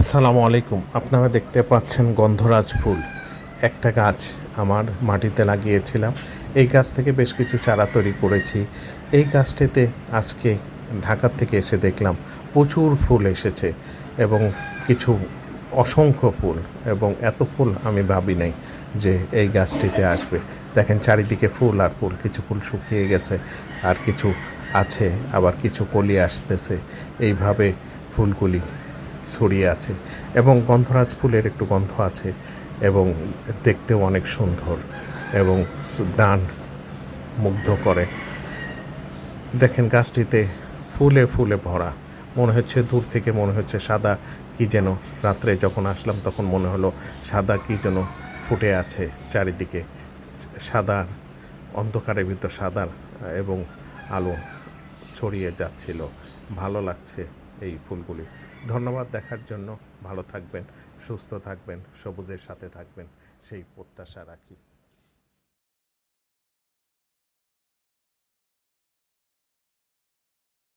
আসসালামু আলাইকুম। আপনারা দেখতে পাচ্ছেন গন্ধরাজ ফুল। একটা গাছ আমার মাটিতে লাগিয়েছিলাম। এই গাছ থেকে বেশ কিছু চারা তৈরি করেছি। এই গাছটিতে আজকে ঢাকার থেকে এসে দেখলাম প্রচুর ফুল এসেছে এবং কিছু অসংখ্য ফুল এবং এত ফুল আমি ভাবি নাই যে এই গাছটিতে আসবে। দেখেন চারিদিকে ফুল আর ফুল, কিছু ফুল শুকিয়ে গেছে আর কিছু আছে, আবার কিছু কলি আসতেছে। এইভাবে ফুলগুলি ছড়িয়ে আছে এবং গন্ধরাজ ফুলের একটু গন্ধ আছে এবং দেখতেও অনেক সুন্দর এবং গান মুগ্ধ করে। দেখেন গাছটিতে ফুলে ফুলে ভরা। মনে হচ্ছে দূর থেকে মনে হচ্ছে সাদা কি যেন। রাত্রে যখন আসলাম তখন মনে হলো সাদা কি যেন ফুটে আছে চারিদিকে। সাদা অন্ধকারের ভিতর সাদার এবং আলো ছড়িয়ে যাচ্ছিল। ভালো লাগছে। এই ফুলগুলি ধন্যবাদ দেখার জন্য। ভালো থাকবেন, সুস্থ থাকবেন, সবুজের সাথে থাকবেন। সেই প্রত্যাশা রাখি।